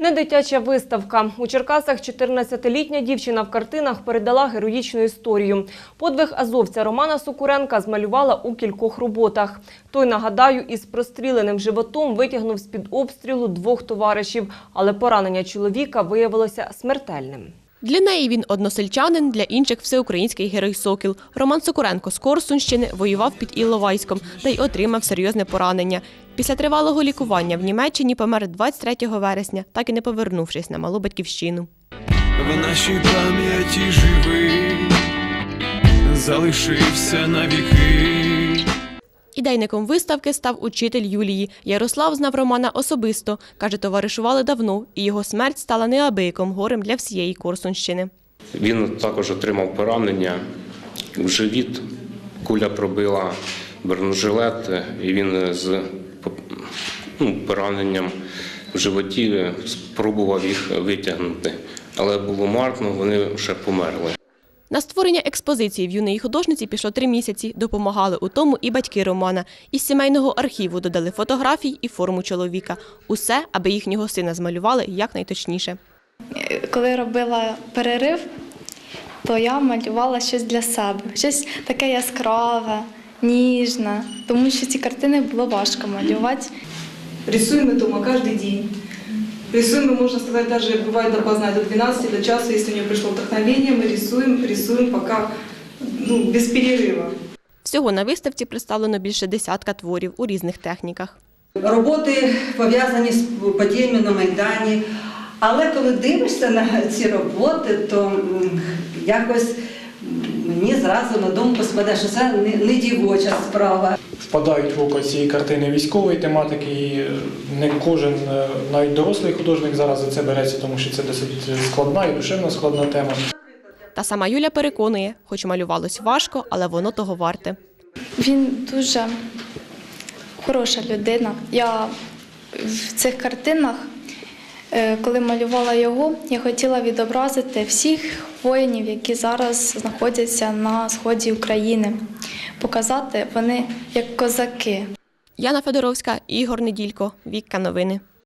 Не дитяча виставка. У Черкасах 14-літня дівчина в картинах передала героїчну історію. Подвиг азовця Романа Сукуренка змалювала у кількох роботах. Той, нагадаю, із простріленим животом витягнув з-під обстрілу двох товаришів, але поранення чоловіка виявилося смертельним. Для неї він односельчанин, для інших всеукраїнський герой Сокіл. Роман Сокуренко з Корсунщини воював під Іловайськом та й отримав серйозне поранення. Після тривалого лікування в Німеччині помер 23 вересня, так і не повернувшись на малу батьківщину. В нашій пам'яті живий, залишився навіки. Ідейником виставки став учитель Юлії. Ярослав знав Романа особисто. Каже, товаришували давно, і його смерть стала неабияким горем для всієї Корсунщини. Він також отримав поранення в живіт. Куля пробила бронежилет, і він з ну, пораненням в животі спробував їх витягнути. Але було марно, вони вже померли. На створення експозиції в юної художниці пішло три місяці. Допомагали у тому і батьки Романа. Із сімейного архіву додали фотографій і форму чоловіка. Усе, аби їхнього сина змалювали якнайточніше. коли робила перерив, то я малювала щось для себе, щось таке яскраве, ніжне, тому що ці картини було важко малювати. Рисуем мы дома каждый день. Рисуем мы, можно сказать, даже бывает допоздна, до 12, до часа, если у нее пришло вдохновение, мы рисуем, рисуем пока ну, без перерыва. Всього на виставці представлено більше десятка творів у різних техніках. Роботи пов'язані з подіями на Майдані. Але коли дивишся на ці роботи, то м, якось мені зразу на думку спаде, що це не, не дівоча справа. впадають в око ці картини військової тематики, і е, не кожен, е, навіть дорослий художник зараз за це береться, тому що це досить складна і душевно складна тема. Та сама Юля переконує, хоч малювалось важко, але воно того варте. Він дуже хороша людина. Я в цих картинах, е, коли малювала його, я хотіла відобразити всіх воїнів, які зараз знаходяться на сході України, показати вони як козаки. Яна Федоровська, Ігор Неділько, Вікка Новини.